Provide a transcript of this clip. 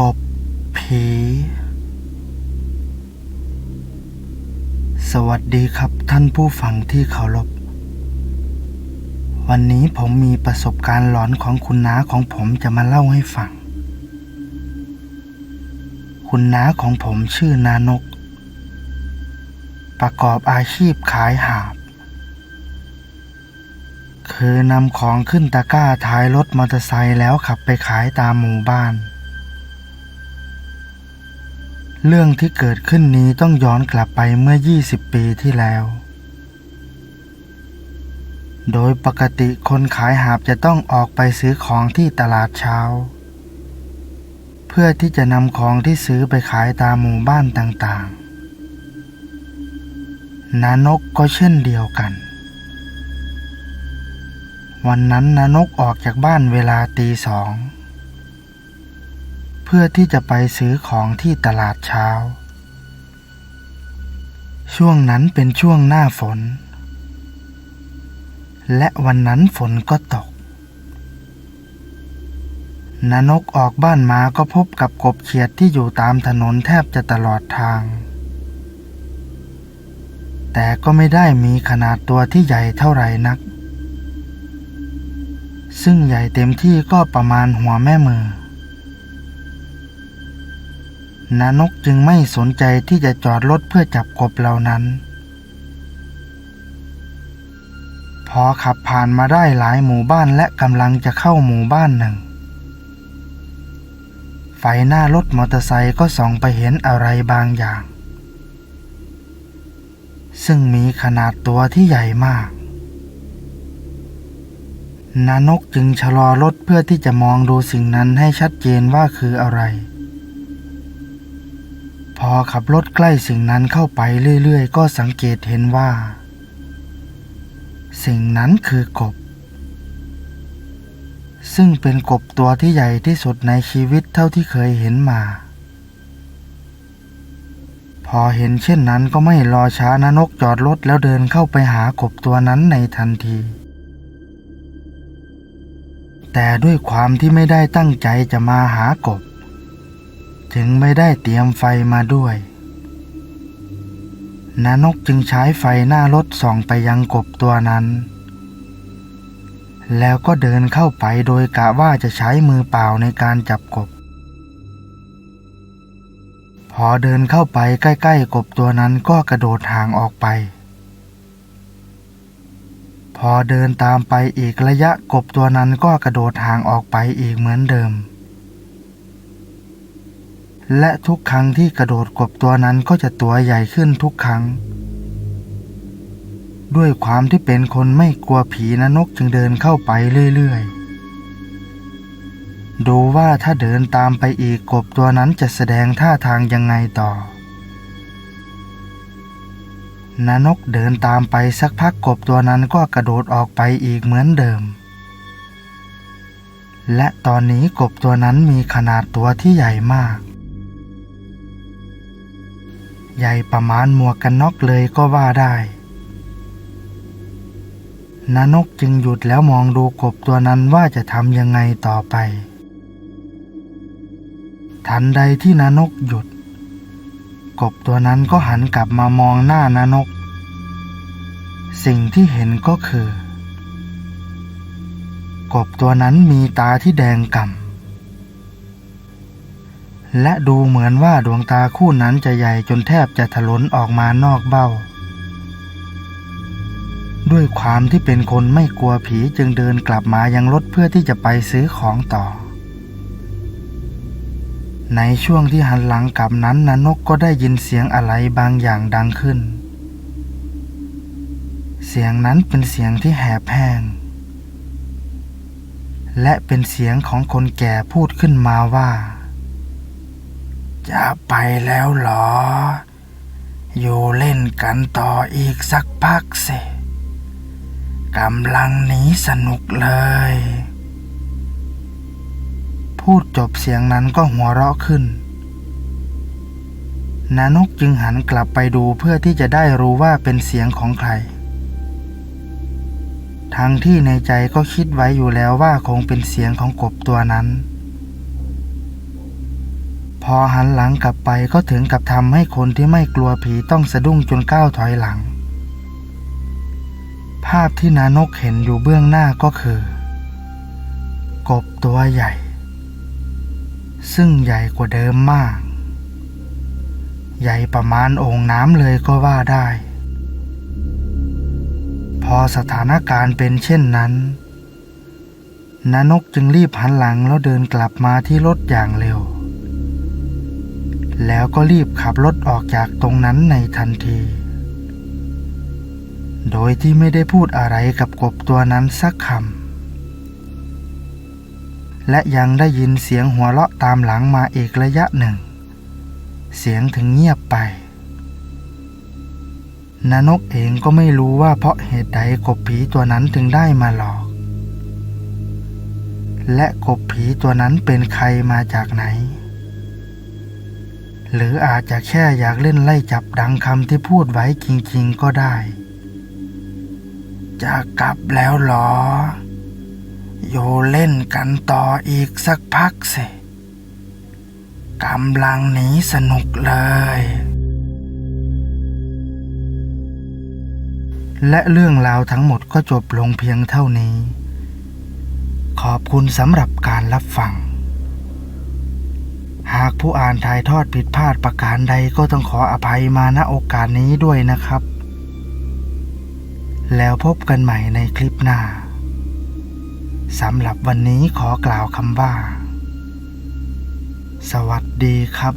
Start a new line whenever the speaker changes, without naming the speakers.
กบผี สวัสดีครับท่านผู้ฟังที่เคารพ วันนี้ผมมีประสบการณ์หลอนของคุณน้าของผมจะมาเล่าให้ฟัง คุณน้าของผมชื่อนานก ประกอบอาชีพขายหาบ คือนำของขึ้นตะกร้าท้ายรถมอเตอร์ไซค์แล้วขับไปขายตามหมู่บ้าน เรื่องที่เกิดขึ้นนี้ต้องย้อนกลับไปเมื่อ 20 ปีที่แล้ว โดยปกติคนขายหาบจะต้องออกไปซื้อของที่ตลาดเช้า เพื่อที่จะนำของที่ซื้อไปขายตามหมู่บ้านต่างๆ นานกก็เช่นเดียวกัน วันนั้นนานกออกจากบ้านเวลาตีสอง เพื่อที่จะไปซื้อของที่ตลาดเช้า ช่วงนั้นเป็นช่วงหน้าฝน และวันนั้นฝนก็ตกนนกออกบ้านมาก็พบกับกบเขียดที่อยู่ตามถนนแทบจะตลอดทาง แต่ก็ไม่ได้มีขนาดตัวที่ใหญ่เท่าไหร่นัก ซึ่งใหญ่เต็มที่ก็ประมาณหัวแม่มือ นานกจึงไม่สนใจที่จะจอดรถเพื่อจับกบเหล่านั้น พอขับผ่านมาได้หลายหมู่บ้านและกำลังจะเข้าหมู่บ้านหนึ่ง ไฟหน้ารถมอเตอร์ไซค์ก็ส่องไปเห็นอะไรบางอย่าง ซึ่งมีขนาดตัวที่ใหญ่มากนานกจึงชะลอรถเพื่อที่จะมองดูสิ่งนั้นให้ชัดเจนว่าคืออะไร พอขับรถใกล้สิ่งนั้นเข้าไปเรื่อยๆ ก็สังเกตเห็นว่า สิ่งนั้นคือกบ ซึ่งเป็นกบตัวที่ใหญ่ที่สุดในชีวิตเท่าที่เคยเห็นมา พอเห็นเช่นนั้นก็ไม่รอช้านนกจอดรถแล้วเดินเข้าไปหากบตัวนั้นในทันทีแต่ด้วยความที่ไม่ได้ตั้งใจจะมาหากบ จึงไม่ได้เตรียมไฟมาด้วยนานกจึงใช้ไฟหน้ารถส่องไปยังกบตัวนั้น แล้วก็เดินเข้าไปโดยกะว่าจะใช้มือเปล่าในการจับกบ พอเดินเข้าไปใกล้ๆกบตัวนั้นก็กระโดดห่างออกไป พอเดินตามไปอีกระยะกบตัวนั้นก็กระโดดห่างออกไปอีกเหมือนเดิม และทุกครั้งที่กระโดดกบตัวนั้นก็จะตัวใหญ่ขึ้นทุกครั้ง ด้วยความที่เป็นคนไม่กลัวผีนะนกจึงเดินเข้าไปเรื่อยๆ ดูว่าถ้าเดินตามไปอีกกบตัวนั้นจะแสดงท่าทางยังไงต่อ นนกเดินตามไปสักพักกบตัวนั้นก็กระโดดออกไปอีกเหมือนเดิมและตอนนี้กบตัวนั้นมีขนาดตัวที่ใหญ่มาก ใหญ่ประมาณหมวกกันน็อกเลยก็ว่าได้นานกจึงหยุดแล้วมองดูกบตัวนั้นว่าจะทำยังไงต่อไป ทันใดที่นานกหยุด กบตัวนั้นก็หันกลับมามองหน้านานก สิ่งที่เห็นก็คือ กบตัวนั้นมีตาที่แดงก่ำ และดูเหมือนว่าดวงตาคู่นั้นจะใหญ่จนแทบจะถลนออกมานอกเบ้า ด้วยความที่เป็นคนไม่กลัวผีจึงเดินกลับมายังรถเพื่อที่จะไปซื้อของต่อ ในช่วงที่หันหลังกลับนั้นนนกก็ได้ยินเสียงอะไรบางอย่างดังขึ้น เสียงนั้นเป็นเสียงที่แหบแห้งและเป็นเสียงของคนแก่พูดขึ้นมาว่า จะไปแล้วเหรอ อยู่เล่นกันต่ออีกสักพักสิกำลังหนีสนุกเลย พูดจบเสียงนั้นก็หัวเราะขึ้น นานกจึงหันกลับไปดูเพื่อที่จะได้รู้ว่าเป็นเสียงของใคร ทั้งที่ในใจก็คิดไว้อยู่แล้วว่าคงเป็นเสียงของกบตัวนั้น พอหันหลังกลับไปก็ถึงกับทำให้คนที่ไม่กลัวผีต้องสะดุ้งจนก้าวถอยหลัง ภาพที่นานกเห็นอยู่เบื้องหน้าก็คือ กบตัวใหญ่ ซึ่งใหญ่กว่าเดิมมาก ใหญ่ประมาณโอ่งน้ำเลยก็ว่าได้ พอสถานการณ์เป็นเช่นนั้นนานกจึงรีบหันหลังแล้วเดินกลับมาที่รถอย่างเร็ว แล้วก็รีบขับรถออกจากตรงนั้นในทันที โดยที่ไม่ได้พูดอะไรกับกบตัวนั้นสักคำ และยังได้ยินเสียงหัวเราะตามหลังมาอีกระยะหนึ่ง เสียงถึงเงียบไปนานกเองก็ไม่รู้ว่าเพราะเหตุใดกบผีตัวนั้นถึงได้มาหลอก และกบผีตัวนั้นเป็นใครมาจากไหน หรืออาจจะแค่อยากเล่นไล่จับดังคำที่พูดไว้จริงๆก็ได้ จะกลับแล้วหรออยู่เล่นกันต่ออีกสักพักสิกำลังหนีสนุกเลย และเรื่องราวทั้งหมดก็จบลงเพียงเท่านี้ ขอบคุณสำหรับการรับฟัง หากผู้อ่านถ่ายทอดผิดพลาดประการใดก็ต้องขออภัยมาณโอกาสนี้ด้วยนะครับ แล้วพบกันใหม่ในคลิปหน้าสำหรับวันนี้ขอกล่าวคำว่า สวัสดีครับ